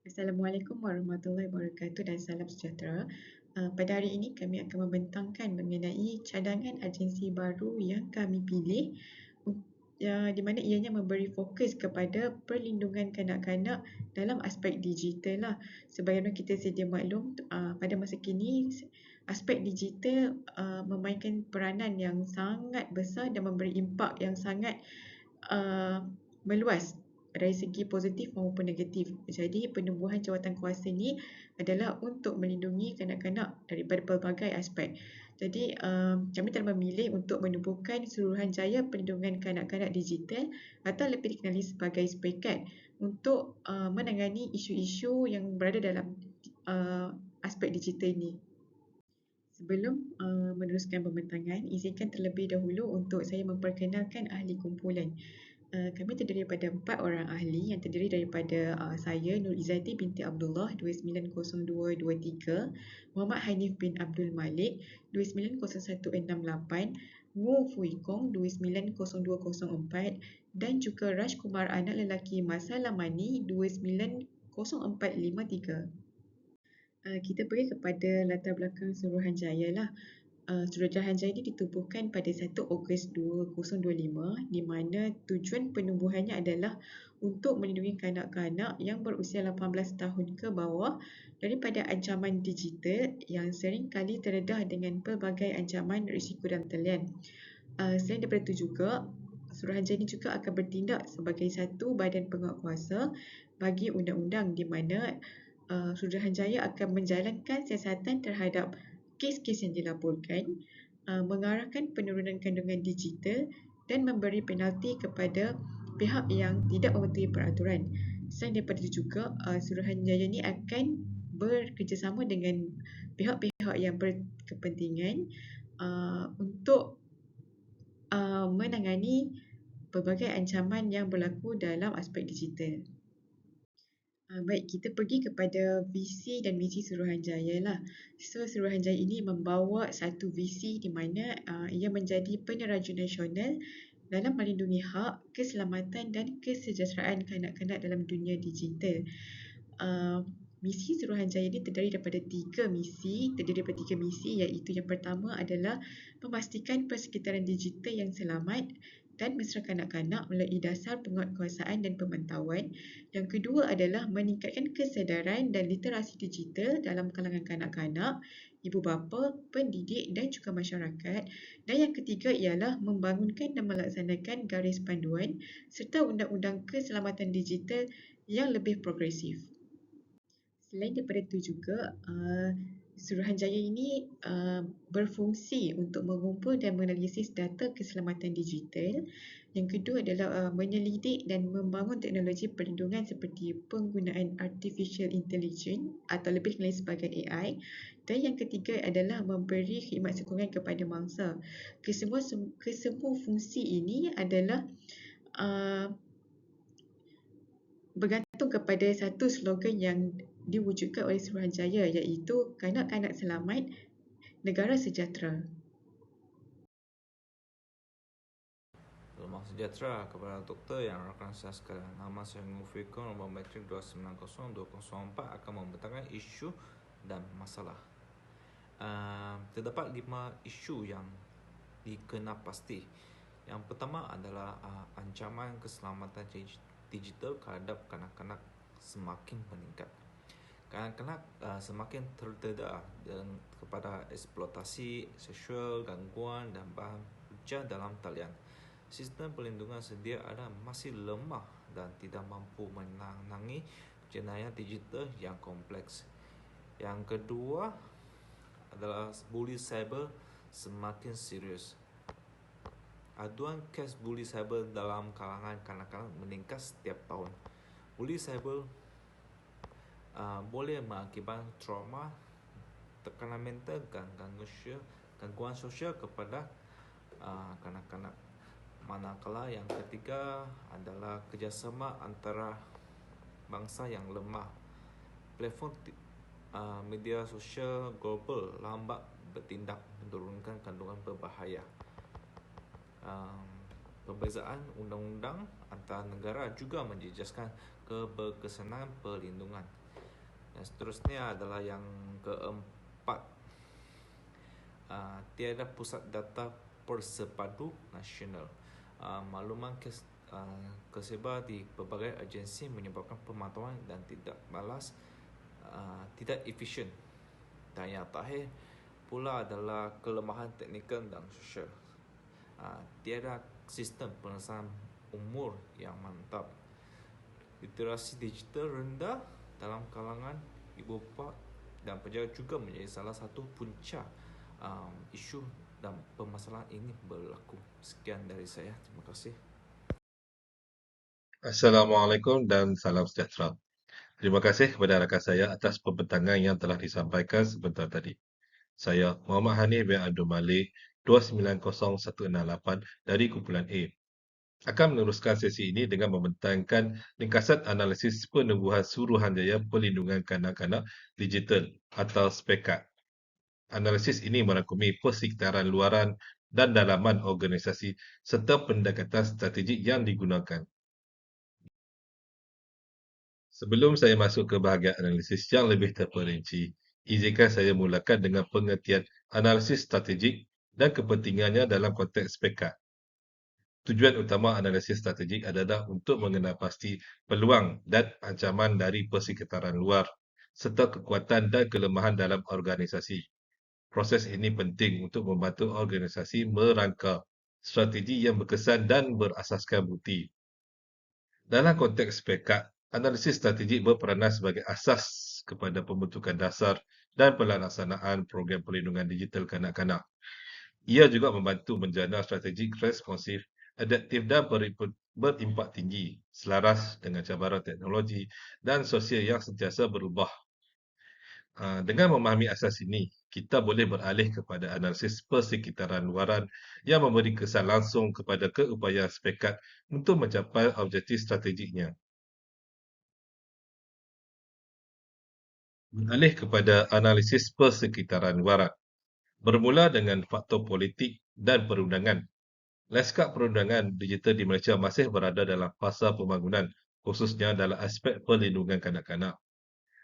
Assalamualaikum warahmatullahi wabarakatuh dan salam sejahtera. Uh, pada hari ini kami akan membentangkan mengenai cadangan agensi baru yang kami pilih uh, di mana ianya memberi fokus kepada perlindungan kanak-kanak dalam aspek digital lah. Sebagaimana kita sedia maklum uh, pada masa kini aspek digital uh, memainkan peranan yang sangat besar dan memberi impak yang sangat meluas dari segi positif maupun negatif. Jadi penubuhan jawatan kuasa ini adalah untuk melindungi kanak-kanak daripada pelbagai aspek. Jadi um, kami telah memilih untuk menubuhkan Suruhanjaya Perlindungan Kanak-kanak Digital atau lebih dikenali sebagai SPECAT untuk uh, menangani isu-isu yang berada dalam uh, aspek digital ini. Sebelum uh, meneruskan pembentangan, izinkan terlebih dahulu untuk saya memperkenalkan ahli kumpulan. Eh, kami terdiri daripada empat orang ahli yang terdiri daripada uh, saya Nur Izzati binti Abdullah 290223, Muhammad Hanif bin Abdul Malik 290168, Wu Fui Kong 290204 dan juga Raj Kumar anak lelaki Masa Lamani 290453. Uh, kita pergi kepada latar belakang Suruhanjaya lah. Uh, Suruhanjaya ini ditubuhkan pada 1 Ogos 2025 di mana tujuan penubuhannya adalah untuk melindungi kanak-kanak yang berusia 18 tahun ke bawah daripada ancaman digital yang sering kali terdedah dengan pelbagai ancaman risiko dan talian. Uh, selain daripada itu juga, Suruhanjaya ini juga akan bertindak sebagai satu badan penguatkuasa bagi undang-undang di mana uh, Suruhanjaya akan menjalankan siasatan terhadap kes-kes yang dilaporkan, uh, mengarahkan penurunan kandungan digital dan memberi penalti kepada pihak yang tidak mematuhi peraturan. Selain daripada itu juga, uh, Suruhanjaya ini akan bekerjasama dengan pihak-pihak yang berkepentingan uh, untuk menangani pelbagai ancaman yang berlaku dalam aspek digital. Uh, baik, kita pergi kepada visi dan misi Suruhanjaya lah. So, Suruhanjaya ini membawa satu visi di mana uh, ia menjadi peneraju nasional dalam melindungi hak, keselamatan dan kesejahteraan kanak-kanak dalam dunia digital. Uh, misi Suruhanjaya ini terdiri daripada tiga misi, terdiri daripada tiga misi iaitu yang pertama adalah memastikan persekitaran digital yang selamat, dan mesra kanak-kanak melalui dasar penguatkuasaan dan pemantauan. Yang kedua adalah meningkatkan kesedaran dan literasi digital dalam kalangan kanak-kanak, ibu bapa, pendidik dan juga masyarakat. Dan yang ketiga ialah membangunkan dan melaksanakan garis panduan serta undang-undang keselamatan digital yang lebih progresif. Selain daripada itu juga, uh, Suruhanjaya ini uh, berfungsi untuk mengumpul dan menanalisis data keselamatan digital. Yang kedua adalah uh, menyelidik dan membangun teknologi perlindungan seperti penggunaan artificial intelligence atau lebih dikenali sebagai AI. Dan yang ketiga adalah memberi khidmat sokongan kepada mangsa. Kesemua kesemua fungsi ini adalah uh, bergantung kepada satu slogan yang diwujudkan oleh Suruhanjaya iaitu kanak-kanak selamat, negara sejahtera. Selamat sejahtera kepada doktor yang rakan saya sekalian. Nama saya Mufiqun, nombor metrik 290-204 akan membentangkan isu dan masalah. Uh, terdapat lima isu yang dikena pasti. Yang pertama adalah uh, ancaman keselamatan digital terhadap kanak-kanak semakin meningkat kanak-kanak uh, semakin terdedah dan kepada eksploitasi seksual, gangguan dan bahan hujah dalam talian. Sistem perlindungan sedia ada masih lemah dan tidak mampu menangani jenayah digital yang kompleks. Yang kedua adalah bully cyber semakin serius. Aduan kes bully cyber dalam kalangan kanak-kanak meningkat setiap tahun. Bully cyber uh, boleh mengakibatkan trauma, tekanan mental gangguan sosial, gangguan sosial kepada uh, kanak-kanak. Manakala yang ketiga adalah kerjasama antara bangsa yang lemah. Platform uh, media sosial global lambat bertindak menurunkan kandungan berbahaya. Um, perbezaan undang-undang antara negara juga menjejaskan keberkesanan perlindungan. Dan seterusnya adalah yang keempat. Uh, tiada pusat data persepadu nasional. Uh, makluman kes, uh, kesebar di berbagai agensi menyebabkan pemantauan dan tidak balas uh, tidak efisien. Dan yang terakhir pula adalah kelemahan teknikal dan sosial. Uh, tiada sistem pengesahan umur yang mantap. Literasi digital rendah dalam kalangan ibu bapa dan pejabat juga menjadi salah satu punca um, isu dan permasalahan ini berlaku. Sekian dari saya. Terima kasih. Assalamualaikum dan salam sejahtera. Terima kasih kepada rakan saya atas pembentangan yang telah disampaikan sebentar tadi. Saya Muhammad Hanif bin Abdul Malik 290168 dari kumpulan A. Akan meneruskan sesi ini dengan membentangkan ringkasan analisis penubuhan Suruhanjaya Perlindungan Kanak-Kanak Digital atau SPECAT. Analisis ini merangkumi persekitaran luaran dan dalaman organisasi serta pendekatan strategik yang digunakan. Sebelum saya masuk ke bahagian analisis yang lebih terperinci, izinkan saya mulakan dengan pengertian analisis strategik dan kepentingannya dalam konteks SPECAT. Tujuan utama analisis strategik adalah untuk mengenal pasti peluang dan ancaman dari persekitaran luar serta kekuatan dan kelemahan dalam organisasi Proses ini penting untuk membantu organisasi merangka strategi yang berkesan dan berasaskan bukti. Dalam konteks pekat, analisis strategi berperanan sebagai asas kepada pembentukan dasar dan pelaksanaan program perlindungan digital kanak-kanak. Ia juga membantu menjana strategi responsif, adaptif dan berimpak tinggi, selaras dengan cabaran teknologi dan sosial yang sentiasa berubah Ah, dengan memahami asas ini, kita boleh beralih kepada analisis persekitaran luaran yang memberi kesan langsung kepada keupayaan spekat untuk mencapai objektif strategiknya. Beralih kepada analisis persekitaran luaran. Bermula dengan faktor politik dan perundangan. Lanskap perundangan digital di Malaysia masih berada dalam fasa pembangunan, khususnya dalam aspek perlindungan kanak-kanak.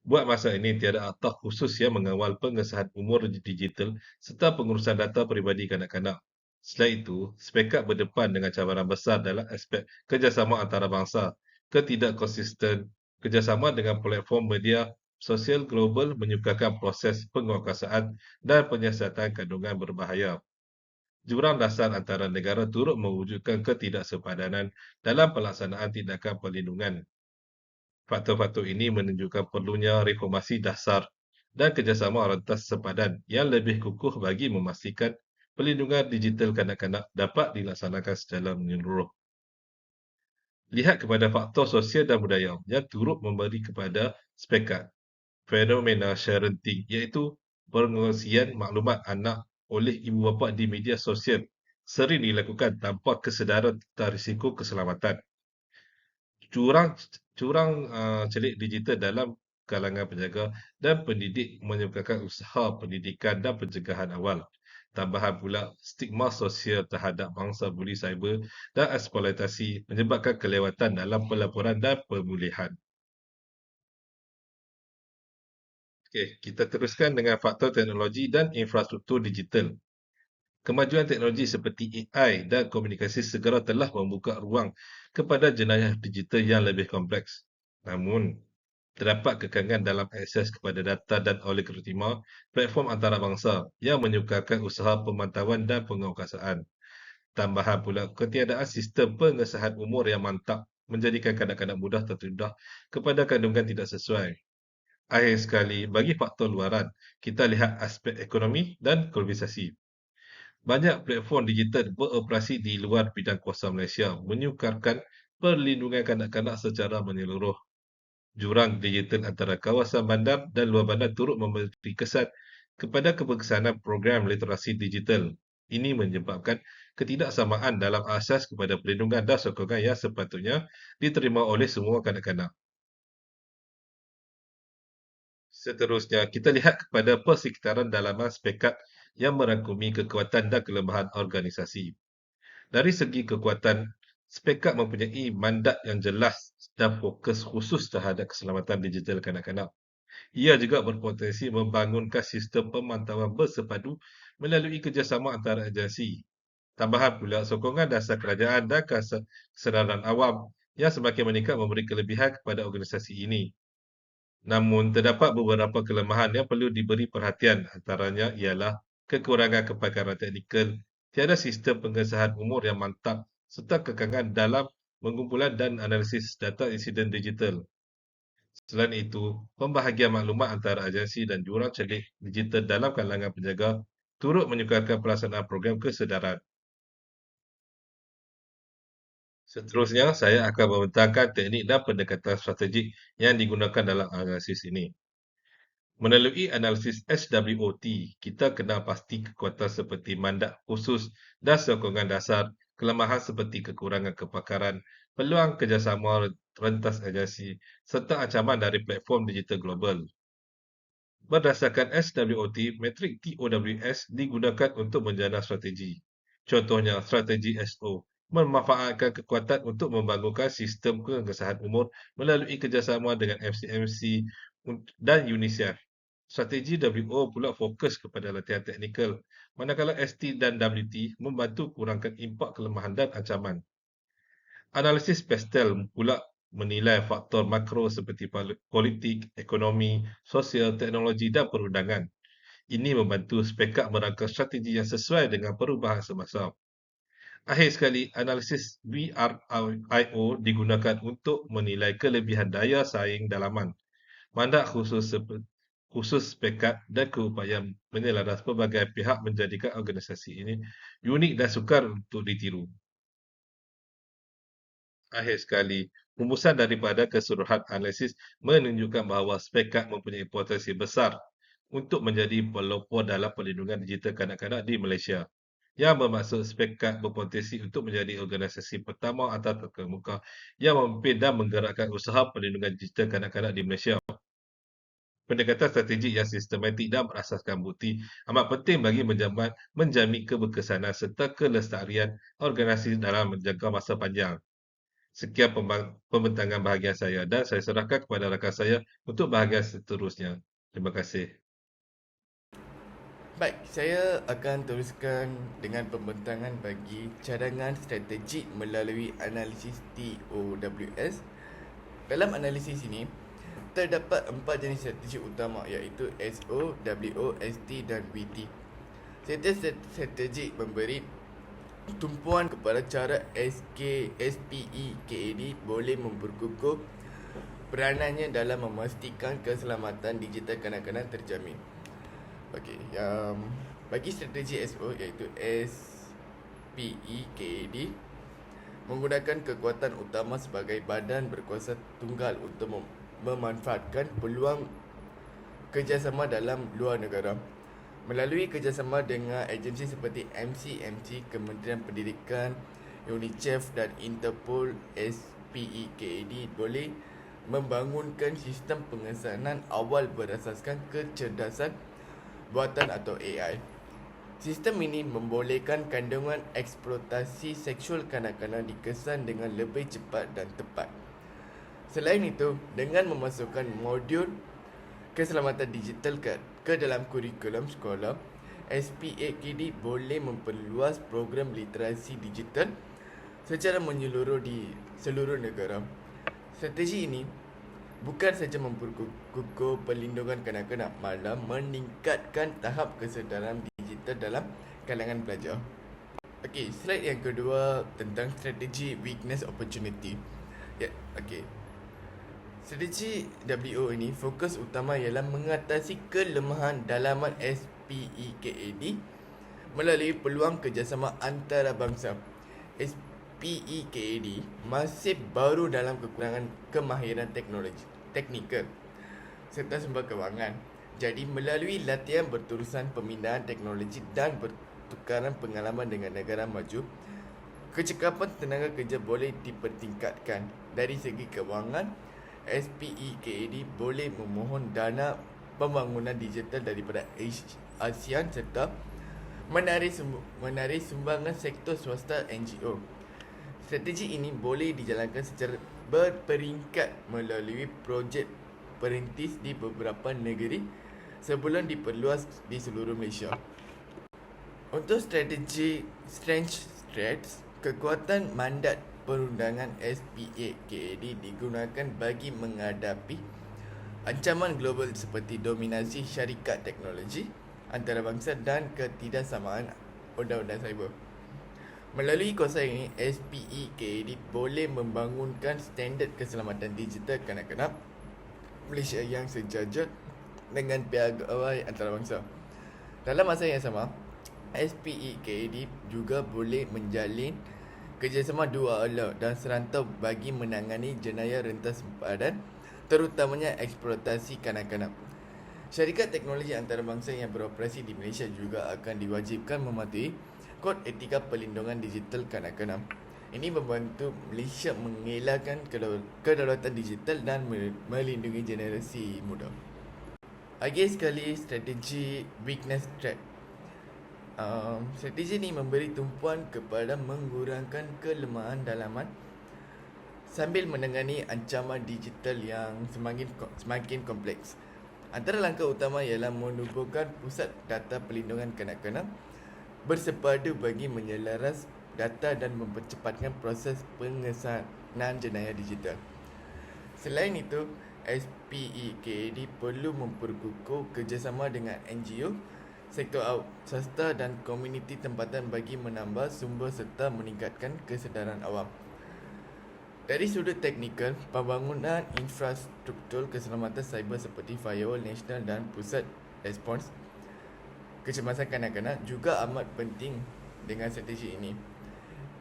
Buat masa ini, tiada atah khusus yang mengawal pengesahan umur digital serta pengurusan data peribadi kanak-kanak. Selain itu, spekat berdepan dengan cabaran besar dalam aspek kerjasama antarabangsa, ketidakkonsisten, kerjasama dengan platform media sosial global menyukakan proses penguasaan dan penyiasatan kandungan berbahaya. Jurang dasar antara negara turut mewujudkan ketidaksepadanan dalam pelaksanaan tindakan perlindungan Faktor-faktor ini menunjukkan perlunya reformasi dasar dan kerjasama rentas sepadan yang lebih kukuh bagi memastikan pelindungan digital kanak-kanak dapat dilaksanakan secara menyeluruh. Lihat kepada faktor sosial dan budaya yang turut memberi kepada spekat fenomena sharenting iaitu pengongsian maklumat anak oleh ibu bapa di media sosial sering dilakukan tanpa kesedaran tentang risiko keselamatan. Curang curang uh, celik digital dalam kalangan penjaga dan pendidik menyebabkan usaha pendidikan dan pencegahan awal. Tambahan pula, stigma sosial terhadap bangsa buli cyber dan eksploitasi menyebabkan kelewatan dalam pelaporan dan pemulihan. Okay, kita teruskan dengan faktor teknologi dan infrastruktur digital. Kemajuan teknologi seperti AI dan komunikasi segera telah membuka ruang kepada jenayah digital yang lebih kompleks. Namun, terdapat kekangan dalam akses kepada data dan oleh kertima platform antarabangsa yang menyukarkan usaha pemantauan dan penguasaan. Tambahan pula, ketiadaan sistem pengesahan umur yang mantap menjadikan kanak-kanak mudah tertudah kepada kandungan tidak sesuai. Akhir sekali, bagi faktor luaran, kita lihat aspek ekonomi dan globalisasi. Banyak platform digital beroperasi di luar bidang kuasa Malaysia menyukarkan perlindungan kanak-kanak secara menyeluruh. Jurang digital antara kawasan bandar dan luar bandar turut memberi kesan kepada keberkesanan program literasi digital. Ini menyebabkan ketidaksamaan dalam asas kepada perlindungan dan sokongan yang sepatutnya diterima oleh semua kanak-kanak. Seterusnya, kita lihat kepada persekitaran dalaman spekat yang merangkumi kekuatan dan kelemahan organisasi. Dari segi kekuatan, Spekat mempunyai mandat yang jelas dan fokus khusus terhadap keselamatan digital kanak-kanak. Ia juga berpotensi membangunkan sistem pemantauan bersepadu melalui kerjasama antara agensi. Tambahan pula sokongan dasar kerajaan dan kesedaran awam yang semakin meningkat memberi kelebihan kepada organisasi ini. Namun, terdapat beberapa kelemahan yang perlu diberi perhatian antaranya ialah kekurangan kepakaran teknikal, tiada sistem pengesahan umur yang mantap serta kekangan dalam pengumpulan dan analisis data insiden digital. Selain itu, pembahagian maklumat antara agensi dan jurang celik digital dalam kalangan penjaga turut menyukarkan pelaksanaan program kesedaran. Seterusnya, saya akan membentangkan teknik dan pendekatan strategik yang digunakan dalam analisis ini. Melalui analisis SWOT, kita kenal pasti kekuatan seperti mandat khusus dan sokongan dasar, kelemahan seperti kekurangan kepakaran, peluang kerjasama rentas agensi, serta ancaman dari platform digital global. Berdasarkan SWOT, metrik TOWS digunakan untuk menjana strategi. Contohnya, strategi SO memanfaatkan kekuatan untuk membangunkan sistem pengesahan umur melalui kerjasama dengan MCMC dan UNICEF. Strategi WO pula fokus kepada latihan teknikal, manakala ST dan WT membantu kurangkan impak kelemahan dan ancaman. Analisis PESTEL pula menilai faktor makro seperti politik, ekonomi, sosial, teknologi dan perundangan. Ini membantu spekak merangka strategi yang sesuai dengan perubahan semasa. Akhir sekali, analisis VRIO digunakan untuk menilai kelebihan daya saing dalaman. Mandat khusus khusus pekat dan keupayaan menyelaras pelbagai pihak menjadikan organisasi ini unik dan sukar untuk ditiru. Akhir sekali, rumusan daripada keseluruhan analisis menunjukkan bahawa spekat mempunyai potensi besar untuk menjadi pelopor dalam perlindungan digital kanak-kanak di Malaysia. Yang bermaksud spekat berpotensi untuk menjadi organisasi pertama atau terkemuka yang memimpin dan menggerakkan usaha perlindungan digital kanak-kanak di Malaysia pendekatan strategik yang sistematik dan berasaskan bukti amat penting bagi menjamin, menjamin keberkesanan serta kelestarian organisasi dalam menjaga masa panjang. Sekian pembentangan bahagian saya dan saya serahkan kepada rakan saya untuk bahagian seterusnya. Terima kasih. Baik, saya akan teruskan dengan pembentangan bagi cadangan strategik melalui analisis TOWS. Dalam analisis ini, terdapat empat jenis strategi utama iaitu SO, WO, ST dan VT. Setiap strategi memberi tumpuan kepada cara SK, SPE, KAD boleh memperkukuh peranannya dalam memastikan keselamatan digital kanak-kanak terjamin. Okey, um, bagi strategi SO iaitu SPE, KAD menggunakan kekuatan utama sebagai badan berkuasa tunggal untuk memanfaatkan peluang kerjasama dalam luar negara. Melalui kerjasama dengan agensi seperti MCMC, Kementerian Pendidikan, UNICEF dan Interpol SPEKAD boleh membangunkan sistem pengesanan awal berasaskan kecerdasan buatan atau AI. Sistem ini membolehkan kandungan eksploitasi seksual kanak-kanak dikesan dengan lebih cepat dan tepat. Selain itu, dengan memasukkan modul keselamatan digital ke, ke dalam kurikulum sekolah, SPAKD boleh memperluas program literasi digital secara menyeluruh di seluruh negara. Strategi ini bukan saja memperkukuh perlindungan kanak-kanak, malah meningkatkan tahap kesedaran digital dalam kalangan pelajar. Okey, slide yang kedua tentang strategi weakness opportunity. Ya, yeah, okey. Strategi WO ini fokus utama ialah mengatasi kelemahan dalaman SPEKAD melalui peluang kerjasama antarabangsa. SPEKAD masih baru dalam kekurangan kemahiran teknologi teknikal serta sumber kewangan. Jadi melalui latihan berterusan pemindahan teknologi dan pertukaran pengalaman dengan negara maju, kecekapan tenaga kerja boleh dipertingkatkan dari segi kewangan SPEKAD boleh memohon dana pembangunan digital daripada ASEAN serta menarik, menarik sumbangan sektor swasta NGO. Strategi ini boleh dijalankan secara berperingkat melalui projek perintis di beberapa negeri sebelum diperluas di seluruh Malaysia. Untuk strategi strength threats, kekuatan mandat perundangan SPA KAD digunakan bagi menghadapi ancaman global seperti dominasi syarikat teknologi antarabangsa dan ketidaksamaan undang-undang cyber. Melalui kuasa ini, SPE KAD boleh membangunkan standard keselamatan digital kanak-kanak Malaysia yang sejajar dengan pegawai antarabangsa. Dalam masa yang sama, SPE KAD juga boleh menjalin kerjasama dua ala dan serantau bagi menangani jenayah rentas sempadan terutamanya eksploitasi kanak-kanak. Syarikat teknologi antarabangsa yang beroperasi di Malaysia juga akan diwajibkan mematuhi Kod Etika Perlindungan Digital Kanak-kanak. Ini membantu Malaysia mengelakkan kedaulatan digital dan melindungi generasi muda. Lagi sekali strategi weakness trap. Um, strategi ini memberi tumpuan kepada mengurangkan kelemahan dalaman sambil menangani ancaman digital yang semakin semakin kompleks. Antara langkah utama ialah menubuhkan pusat data perlindungan kanak-kanak bersepadu bagi menyelaras data dan mempercepatkan proses pengesanan jenayah digital. Selain itu, SPEKAD perlu memperkukuh kerjasama dengan NGO, sektor swasta dan komuniti tempatan bagi menambah sumber serta meningkatkan kesedaran awam. Dari sudut teknikal, pembangunan infrastruktur keselamatan cyber seperti firewall nasional dan pusat respons kecemasan kanak-kanak juga amat penting dengan strategi ini.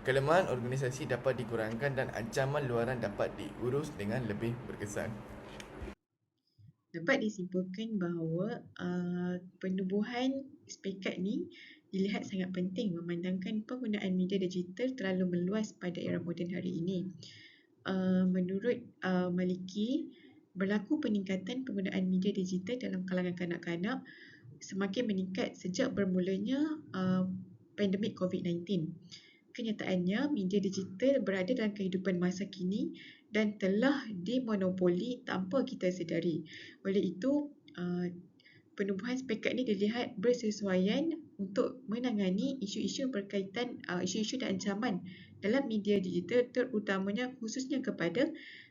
Kelemahan organisasi dapat dikurangkan dan ancaman luaran dapat diurus dengan lebih berkesan. Dapat disimpulkan bahawa uh, penubuhan spekat ni dilihat sangat penting memandangkan penggunaan media digital terlalu meluas pada era moden hari ini. Uh, menurut uh, Maliki, berlaku peningkatan penggunaan media digital dalam kalangan kanak-kanak semakin meningkat sejak bermulanya uh, pandemik COVID-19. Kenyataannya, media digital berada dalam kehidupan masa kini dan telah dimonopoli tanpa kita sedari. Oleh itu, uh, penubuhan spekat ini dilihat bersesuaian untuk menangani isu-isu berkaitan uh, isu-isu dan ancaman dalam media digital terutamanya khususnya kepada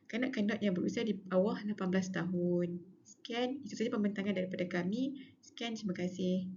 kanak-kanak yang berusia di bawah 18 tahun. Sekian, itu saja pembentangan daripada kami. Sekian, terima kasih.